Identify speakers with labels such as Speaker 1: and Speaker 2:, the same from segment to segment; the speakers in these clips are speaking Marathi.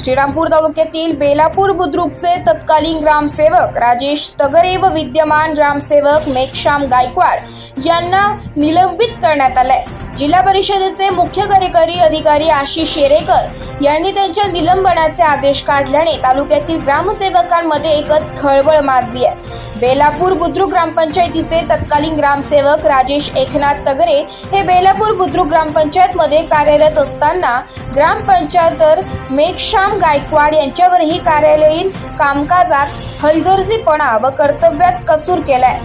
Speaker 1: श्रीरामपूर तालुक्यातील बेलापूर बुद्रुकचे तत्कालीन ग्रामसेवक राजेश तगरे व विद्यमान ग्रामसेवक मेघश्याम गायकवाड यांना निलंबित करण्यात आलंय. जिल्हा परिषदेचे मुख्य कार्यकारी अधिकारी आशिष शेरेकर यांनी त्यांच्या निलंबनाचे आदेश काढल्याने तालुक्यातील ग्रामसेवकांमध्ये एकच खळबळ माजली आहे. बेलापूर बुद्रुक ग्रामपंचायतीचे तत्कालीन ग्रामसेवक राजेश एकनाथ तगरे हे बेलापूर बुद्रुक ग्रामपंचायतमध्ये कार्यरत असताना ग्रामपंचायतर मेघश्याम गायकवाड यांच्यावरही कार्यालयीन कामकाजात हलगर्जीपणा व कर्तव्यात कसूर केलाय.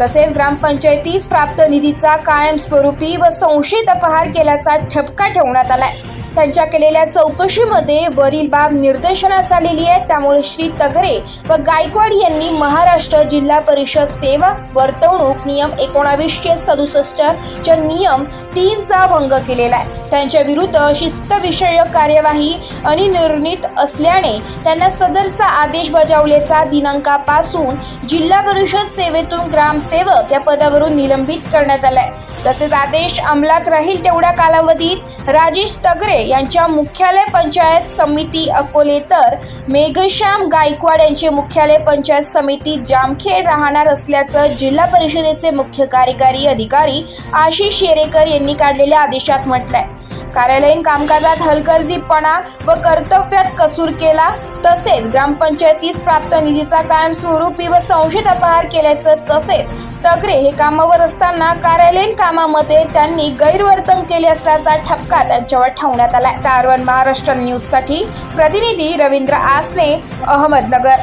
Speaker 1: तसेच ग्रामपंचायतीस प्राप्त निधीचा कायमस्वरूपी व संशयित अपहार केल्याचा ठपका ठेवण्यात आलाय. त्यांच्या केलेल्या चौकशीमध्ये वरील बाब निर्देशनास आलेली आहे त्यामुळे श्री तगरे व गायकवाड यांनी महाराष्ट्र जिल्हा परिषद सेवा वर्तवणूक नियम एकोणावीसशे सदुसष्ट च्या नियम तीनचा भंग केलेला आहे. त्यांच्या विरुद्ध शिस्तविषयक कार्यवाही अनिर्णित असल्याने त्यांना सदरचा आदेश बजावल्याचा दिनांकापासून जिल्हा परिषद सेवेतून ग्रामसेवक या पदावरून निलंबित करण्यात आलाय. तसेच आदेश अंमलात राहील तेवढ्या कालावधीत. राजेश तगरे यांच्या मुख्यालय पंचायत समिती अकोले तर मेघश्याम गायकवाड यांचे मुख्यालय पंचायत समिती जामखेड राहणार असल्याचं जिल्हा परिषदेचे मुख्य कार्यकारी अधिकारी आशिष येरेकर यांनी काढलेल्या आदेशात म्हटलंय. कार्यालयीन कामकाजात हलगर्जीपणा व कर्तव्यात कसूर केला तसेच ग्रामपंचायतीस प्राप्त निधीचा कायमस्वरूपी व संशयित अपहार केल्याचं तसेच तगरे हे कामावर असताना कार्यालयीन कामामध्ये त्यांनी गैरवर्तन केले असल्याचा ठपका त्यांच्यावर ठेवण्यात आला स्टार वन महाराष्ट्र न्यूजसाठी प्रतिनिधी रवींद्र आसने अहमदनगर.